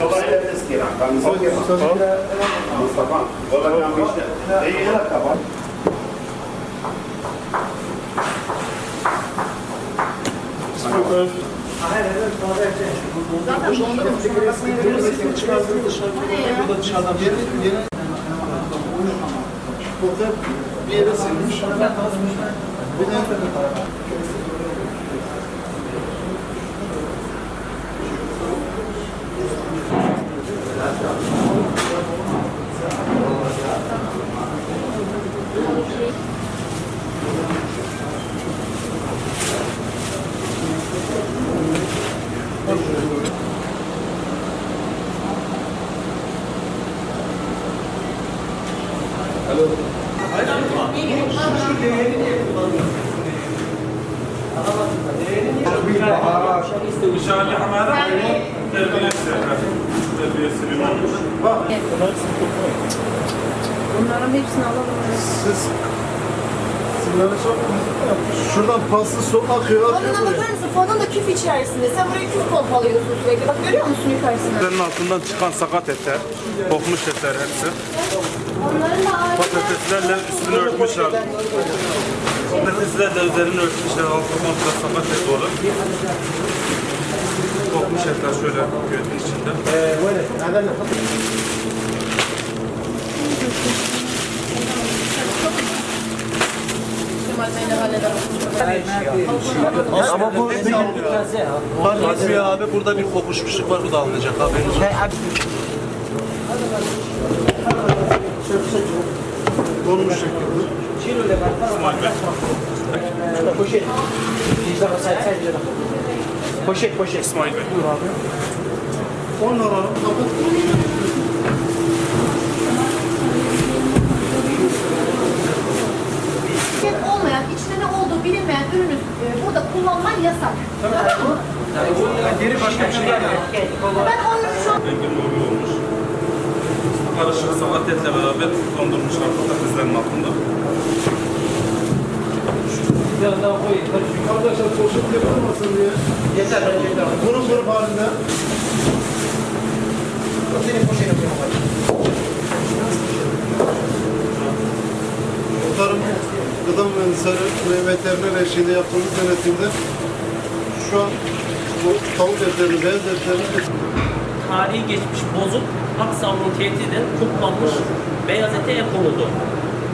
Kolay gelsin Kiran. Ben Mustafa. Kolay gelsin. İyi, iyi tamam. bir yere silmiş. Bir Hello. İnşallah hamada terbiyesi. Terbiyesi bir olmuş. Bunların hepsini alalım. siz sigara çok Şuradan paslı su akıyor akıyor Fonuna bakar mısın? Fonun da küf içerisinde. Sen buraya küf pompalıyorsun sürekli. Bak görüyor musun yukarısını? Etlerin altından çıkan sakat etler, kokmuş etler hepsi. Patateslerle üstünü örtmüşler. Patateslerle üzerini örtmüşler. Altı komple sakat et dolu. Kokmuş etler şöyle göğün içinde. Ama bu fark etmiyor abi. Burada bir kokuşmuşluk var. Bu da alınacak haberiniz olsun. Donmuş şekilde. Poşet poşet. İsmail Bey. 10 lira kapat. Etiket olmayan, içinde ne olduğu bilinmeyen ürünü e, burada kullanman yasak. Tamam mı? Geri başka bir şey Ben o ürünü şu an Rengin mobil olmuş. Karışık sakat etle beraber dondurmuşlar patateslerin altında. Arkadaşlar poşet yapılmasın diye. Yeter yeter. Grup grup halinde. Senin poşet yapıyorum. Tarım Gıda Mühendisleri ve Veteriner eşliğinde yaptığımız denetimde şu an bu tavuk etlerini, beyaz etlerini tarihi geçmiş bozuk Aksam'ın tehdiden kutlanmış beyaz ete konuldu.